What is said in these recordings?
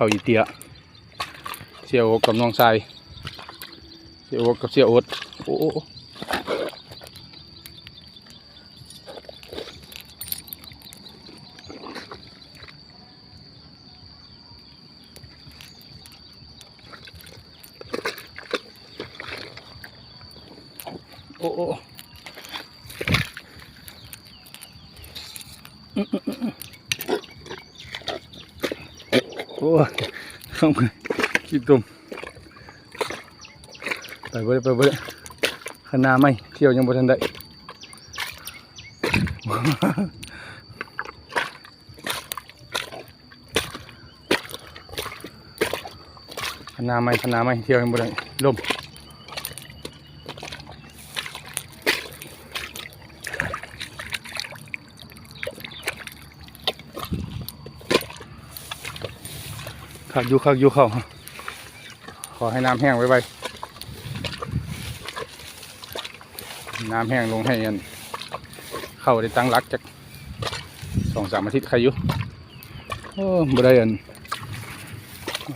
เขาอีเตียเสียโอ๊กกับน้องชายเสียโอ๊กกับเสียโอ๊ตโอ้โอ้โอ้ โอ้ยเข้ามาคิดตุ่มไปเบ่ได้ไปเบ่ได้ขนาไม่เที่ยวยังบ่ทันได้ขนาไม่ขนาไม่เที่ยวยังบ่ได้ลม คักยู่คักยู่เข้าขอให้น้ำแห้งไว้ไวน้ำแห้งลงให้อันเข้าได้ตั้งรักจากสองสามอาทิตย์ใครอยู่โอ้บ่ได้อัน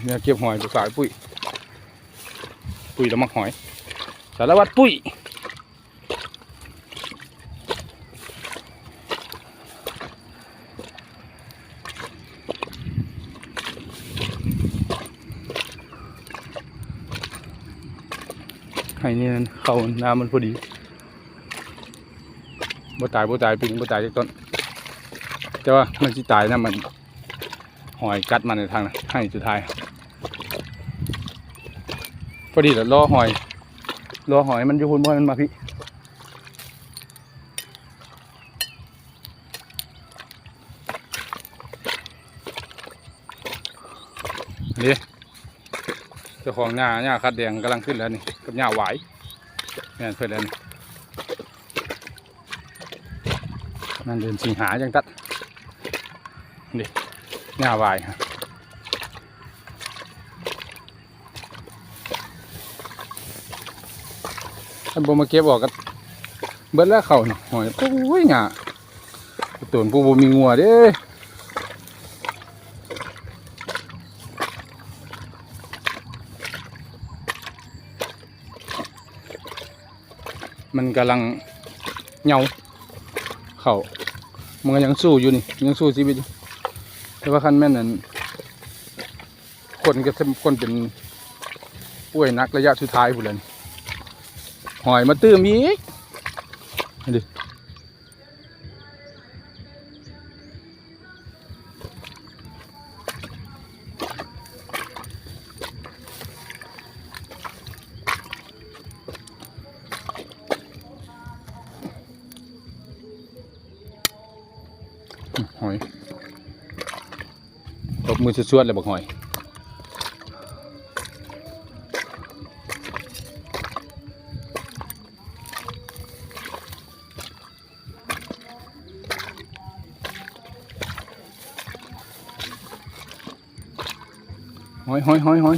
เนี่ยเก็บหอยไปขายปุ้ยปุ้ยแล้วมักหอย สารวัตรปุ้ย ให้นี่นั่นเข้าน้ำมันพอดีบ่ตายบ่ตายปิงบ่ตายจากต้นแต่ว่ามันสิตายนะมันหอยกัดมันในทางนั้นให้สุดท้ายพอดีแล้วรอหอยรอหอยมันอยู่หุ่นบ่ให้มันมาพี่นี่ เจ้าของหญ้าหญ้าคัดแดงกำลังขึ้นแล้วนี่กับหญ้าหวายนี่นเพื่อนแล้วนี่นั่นเดินสิงหาจังตัดนี่หญ้าหวายฮะท่านบ่มาเก็บออกกันเบิดแล้วเขาหน่อยปุ้ยหงาตุนผู้บ่มีงัวเด้ มันกำลังเหงาเขามันก็ยังสู้อยู่นี่ยังสู้ชีวิตอยู่แต่ว่าคันแม่นนั้นคนก็คนเป็นป่วยนักระยะสุดท้ายผู้เลยหอยมาตื้มอีกดิ ตบมือชวดๆเลยบอกหอยหอยหอยหอยหอย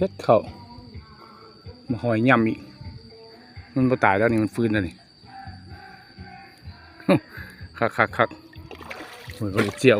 ช็ดเข่ามาหอยย่ำอีก มันมาตายแล้วนี่มันฟื้นแล้วนี่คักคักคักโอ้ยเจียว